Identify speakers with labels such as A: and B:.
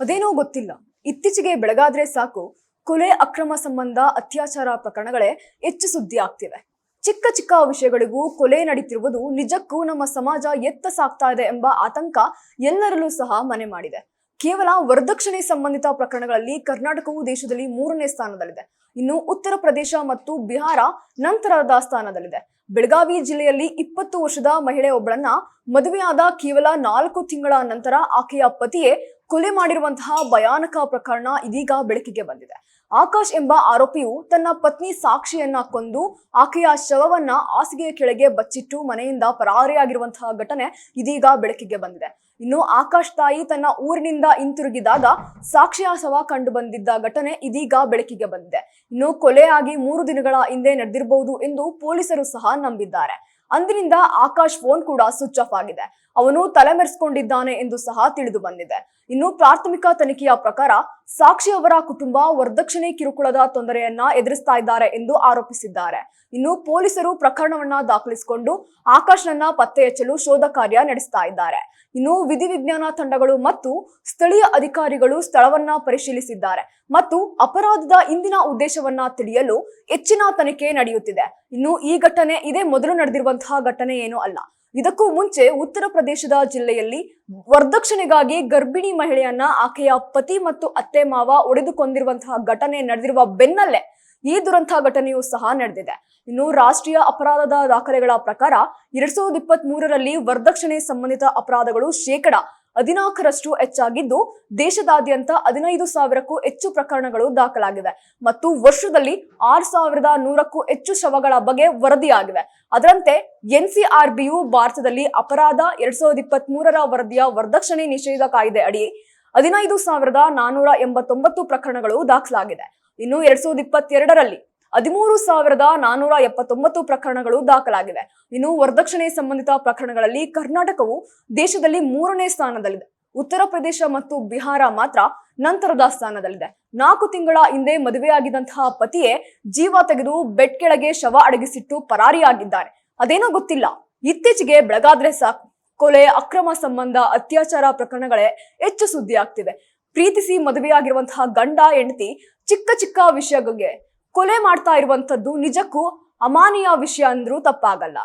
A: ಅದೇನೋ ಗೊತ್ತಿಲ್ಲ. ಇತ್ತೀಚೆಗೆ ಬೆಳಗಾದ್ರೆ ಸಾಕು, ಕೊಲೆ, ಅಕ್ರಮ ಸಂಬಂಧ, ಅತ್ಯಾಚಾರ ಪ್ರಕರಣಗಳೇ ಹೆಚ್ಚು ಸುದ್ದಿ ಆಗ್ತಿವೆ. ಚಿಕ್ಕ ಚಿಕ್ಕ ವಿಷಯಗಳಿಗೂ ಕೊಲೆ ನಡೀತಿರುವುದು ನಿಜಕ್ಕೂ ನಮ್ಮ ಸಮಾಜ ಎತ್ತ ಸಾಕ್ತಾ ಇದೆ ಎಂಬ ಆತಂಕ ಎಲ್ಲರಲ್ಲೂ ಸಹ ಮನೆ ಮಾಡಿದೆ. ಕೇವಲ ವರದಕ್ಷಿಣೆ ಸಂಬಂಧಿತ ಪ್ರಕರಣಗಳಲ್ಲಿ ಕರ್ನಾಟಕವು ದೇಶದಲ್ಲಿ ಮೂರನೇ ಸ್ಥಾನದಲ್ಲಿದೆ. ಇನ್ನು ಉತ್ತರ ಪ್ರದೇಶ ಮತ್ತು ಬಿಹಾರ ನಂತರದ ಸ್ಥಾನದಲ್ಲಿದೆ ಬೆಳಗಾವಿ ಜಿಲ್ಲೆಯಲ್ಲಿ ಇಪ್ಪತ್ತು ವರ್ಷದ ಮಹಿಳೆ ಒಬ್ಬಳನ್ನ ಮದುವೆಯಾದ ಕೇವಲ ನಾಲ್ಕು ತಿಂಗಳ ನಂತರ ಆಕೆಯ ಪತಿಯೇ ಕೊಲೆ ಮಾಡಿರುವಂತಹ ಭಯಾನಕ ಪ್ರಕರಣ ಇದೀಗ ಬೆಳಕಿಗೆ ಬಂದಿದೆ. ಆಕಾಶ್ ಎಂಬ ಆರೋಪಿಯು ತನ್ನ ಪತ್ನಿ ಸಾಕ್ಷಿಯನ್ನ ಕೊಂದು ಆಕೆಯ ಶವವನ್ನ ಹಾಸಿಗೆಯ ಕೆಳಗೆ ಬಚ್ಚಿಟ್ಟು ಮನೆಯಿಂದ ಪರಾರಿಯಾಗಿರುವಂತಹ ಘಟನೆ ಇದೀಗ ಬೆಳಕಿಗೆ ಬಂದಿದೆ. ಇನ್ನು ಆಕಾಶ್ ತಾಯಿ ತನ್ನ ಊರಿನಿಂದ ಹಿಂತಿರುಗಿದಾಗ ಸಾಕ್ಷಿಯ ಶವ ಕಂಡು ಬಂದಿದ್ದ ಘಟನೆ ಇದೀಗ ಬೆಳಕಿಗೆ ಬಂದಿದೆ. ಇನ್ನು ಕೊಲೆಯಾಗಿ ಮೂರು ದಿನಗಳ ಹಿಂದೆ ನಡೆದಿರಬಹುದು ಎಂದು ಪೊಲೀಸರು ಸಹ ನಂಬಿದ್ದಾರೆ. ಅಂದಿನಿಂದ ಆಕಾಶ್ ಫೋನ್ ಕೂಡ ಸ್ವಿಚ್ ಆಫ್ ಆಗಿದೆ. ಅವನು ತಲೆಮರೆಸಿಕೊಂಡಿದ್ದಾನೆ ಎಂದು ಸಹ ತಿಳಿದು ಬಂದಿದೆ. ಇನ್ನು ಪ್ರಾಥಮಿಕ ತನಿಖೆಯ ಪ್ರಕಾರ ಸಾಕ್ಷಿ ಅವರ ಕುಟುಂಬ ವರದಕ್ಷಿಣೆ ಕಿರುಕುಳದ ತೊಂದರೆಯನ್ನ ಎದುರಿಸ್ತಾ ಇದ್ದಾರೆ ಎಂದು ಆರೋಪಿಸಿದ್ದಾರೆ. ಇನ್ನು ಪೊಲೀಸರು ಪ್ರಕರಣವನ್ನ ದಾಖಲಿಸಿಕೊಂಡು ಆಕಾಶ್ನನ್ನ ಪತ್ತೆ ಹಚ್ಚಲು ಶೋಧ ಕಾರ್ಯ ನಡೆಸ್ತಾ ಇದ್ದಾರೆ. ಇನ್ನು ವಿಧಿವಿಜ್ಞಾನ ತಂಡಗಳು ಮತ್ತು ಸ್ಥಳೀಯ ಅಧಿಕಾರಿಗಳು ಸ್ಥಳವನ್ನ ಪರಿಶೀಲಿಸಿದ್ದಾರೆ ಮತ್ತು ಅಪರಾಧದ ಇಂದಿನ ಉದ್ದೇಶವನ್ನ ತಿಳಿಯಲು ಹೆಚ್ಚಿನ ತನಿಖೆ ನಡೆಯುತ್ತಿದೆ. ಇನ್ನು ಈ ಘಟನೆ ಇದೇ ಮೊದಲು ನಡೆದಿರುವಂತಹ ಘಟನೆ ಏನೂ ಅಲ್ಲ. ಇದಕ್ಕೂ ಮುಂಚೆ ಉತ್ತರ ಪ್ರದೇಶದ ಜಿಲ್ಲೆಯಲ್ಲಿ ವರ್ದಕ್ಷಿಣೆಗಾಗಿ ಗರ್ಭಿಣಿ ಮಹಿಳೆಯನ್ನ ಆಕೆಯ ಪತಿ ಮತ್ತು ಅತ್ತೆ ಮಾವ ಒಡೆದುಕೊಂಡಿರುವಂತಹ ಘಟನೆ ನಡೆದಿರುವ ಬೆನ್ನಲ್ಲೇ ಈ ದುರಂತ ಘಟನೆಯೂ ಸಹ ನಡೆದಿದೆ. ಇನ್ನು ರಾಷ್ಟ್ರೀಯ ಅಪರಾಧದ ದಾಖಲೆಗಳ ಪ್ರಕಾರ ಎರಡ್ ಸಾವಿರದ ಇಪ್ಪತ್ತ್ ಮೂರರಲ್ಲಿ ವರದಕ್ಷಿಣೆ ಸಂಬಂಧಿತ ಅಪರಾಧಗಳು ಶೇಕಡ ಹದಿನಾಲ್ಕರಷ್ಟು ಹೆಚ್ಚಾಗಿದ್ದು ದೇಶದಾದ್ಯಂತ ಹದಿನೈದು ಸಾವಿರಕ್ಕೂ ಹೆಚ್ಚು ಪ್ರಕರಣಗಳು ದಾಖಲಾಗಿವೆ. ಮತ್ತು ವರ್ಷದಲ್ಲಿ ಆರು ಸಾವಿರದ ನೂರಕ್ಕೂ ಹೆಚ್ಚು ಶವಗಳ ಬಗ್ಗೆ ವರದಿಯಾಗಿವೆ. ಅದರಂತೆ ಎನ್ಸಿಆರ್ಬಿಯು ಭಾರತದಲ್ಲಿ ಅಪರಾಧ ಎರಡ್ ಸಾವಿರದ ಇಪ್ಪತ್ತ್ ಮೂರರ ವರದಿಯ ವರದಕ್ಷಿಣೆ ನಿಷೇಧ ಕಾಯ್ದೆ ಅಡಿ ಹದಿನೈದು ಸಾವಿರದ ನಾನೂರ ಎಂಬತ್ತೊಂಬತ್ತು ಪ್ರಕರಣಗಳು ದಾಖಲಾಗಿದೆ. ಇನ್ನು ಎರಡ್ ಸಾವಿರದ ಇಪ್ಪತ್ತೆರಡರಲ್ಲಿ ಹದಿಮೂರು ಸಾವಿರದ ನಾನೂರ ಎಪ್ಪತ್ತೊಂಬತ್ತು ಪ್ರಕರಣಗಳು ದಾಖಲಾಗಿವೆ. ಇನ್ನು ವರದಕ್ಷಿಣೆ ಸಂಬಂಧಿತ ಪ್ರಕರಣಗಳಲ್ಲಿ ಕರ್ನಾಟಕವು ದೇಶದಲ್ಲಿ ಮೂರನೇ ಸ್ಥಾನದಲ್ಲಿದೆ. ಉತ್ತರ ಪ್ರದೇಶ ಮತ್ತು ಬಿಹಾರ ಮಾತ್ರ ನಂತರದ ಸ್ಥಾನದಲ್ಲಿದೆ. ನಾಲ್ಕು ತಿಂಗಳ ಹಿಂದೆ ಮದುವೆಯಾಗಿದ್ದಂತಹ ಪತಿಯೇ ಜೀವ ತೆಗೆದು ಬೆಡ್ ಕೆಳಗೆ ಶವ ಅಡಗಿಸಿಟ್ಟು ಪರಾರಿಯಾಗಿದ್ದಾರೆ. ಅದೇನೋ ಗೊತ್ತಿಲ್ಲ. ಇತ್ತೀಚೆಗೆ ಬೆಳಗಾದ್ರೆ ಸಾಕು. ಕೊಲೆ, ಅಕ್ರಮ ಸಂಬಂಧ, ಅತ್ಯಾಚಾರ ಪ್ರಕರಣಗಳೇ ಹೆಚ್ಚು ಸುದ್ದಿ ಆಗ್ತಿದೆ ಪ್ರೀತಿಸಿ ಮದುವೆಯಾಗಿರುವಂತಹ ಗಂಡ, ಹೆಂಡತಿ ಚಿಕ್ಕ ಚಿಕ್ಕ ವಿಷಯಗಳಿಗೆ ಕೊಲೆ ಮಾಡ್ತಾ ಇರುವಂಥದ್ದು ನಿಜಕ್ಕೂ ಅಮಾನೀಯ ವಿಷಯ ಅಂದ್ರೂ ತಪ್ಪಾಗಲ್ಲ.